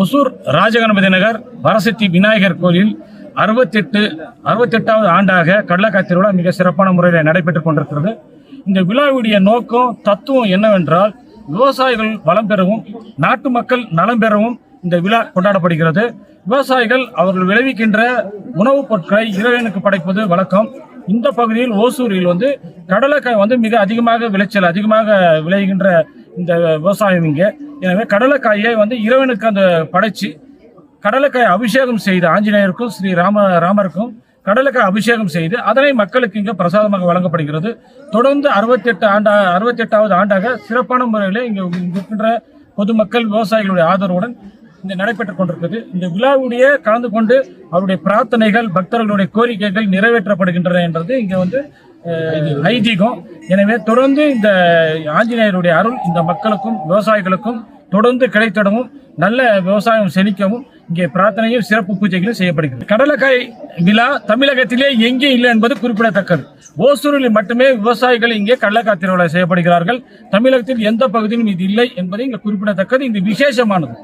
ஒசூர் ராஜகணபதி நகர் வரசத்தி விநாயகர் கோயில் அறுபத்தெட்டு அறுபத்தெட்டாவது ஆண்டாக கடலக்காய் திருவிழா மிக சிறப்பான முறையில் நடைபெற்றுக் கொண்டிருக்கிறது. இந்த விழாவுடைய நோக்கம் தத்துவம் என்னவென்றால் விவசாயிகள் வளம் பெறவும் நாட்டு மக்கள் நலம் பெறவும் இந்த விழா கொண்டாடப்படுகிறது. விவசாயிகள் அவர்கள் விளைவிக்கின்ற உணவுப் பொருட்களை இறைவனுக்கு படைப்பது வழக்கம். இந்த பகுதியில் ஓசூரில் வந்து கடலைக்காய் வந்து மிக அதிகமாக விளைச்சல் அதிகமாக விளைகின்ற இந்த விவசாயம் இங்கே. எனவே கடலைக்காயை வந்து இறைவனுக்கு அந்த படைச்சு கடலைக்காய் அபிஷேகம் செய்து ஆஞ்சநேயருக்கும் ஸ்ரீ ராம ராமருக்கும் கடலைக்காய் அபிஷேகம் செய்து அதனை மக்களுக்கு இங்கே பிரசாதமாக வழங்கப்படுகிறது. தொடர்ந்து அறுபத்தெட்டு ஆண்டா அறுபத்தெட்டாவது ஆண்டாக சிறப்பான முறையில் இங்கே இருக்கின்ற பொதுமக்கள் விவசாயிகளுடைய ஆதரவுடன் இங்கே நடைபெற்றுக் கொண்டிருக்கிறது. இந்த விழாவுடைய கலந்து கொண்டு அவருடைய பிரார்த்தனைகள் பக்தர்களுடைய கோரிக்கைகள் நிறைவேற்றப்படுகின்றன என்றது இங்கே வந்து ஐதீகம். எனவே தொடர்ந்து இந்த ஆஞ்சநேயருடைய அருள் இந்த மக்களுக்கும் விவசாயிகளுக்கும் தொடர்ந்து கிடைத்திடவும் நல்ல விவசாயம் செழிக்கவும் இங்கே பிரார்த்தனையும் சிறப்பு பூஜைகளும் செய்யப்படுகிறது. கடலக்காய் விழா தமிழகத்திலே எங்கே இல்லை என்பது குறிப்பிடத்தக்கது. ஓசூரில் மட்டுமே விவசாயிகள் இங்கே கடலக்காய் திருவிழா செய்யப்படுகிறார்கள். தமிழகத்தில் எந்த பகுதியிலும் இது இல்லை என்பது இங்கே குறிப்பிடத்தக்கது. இது விசேஷமானது.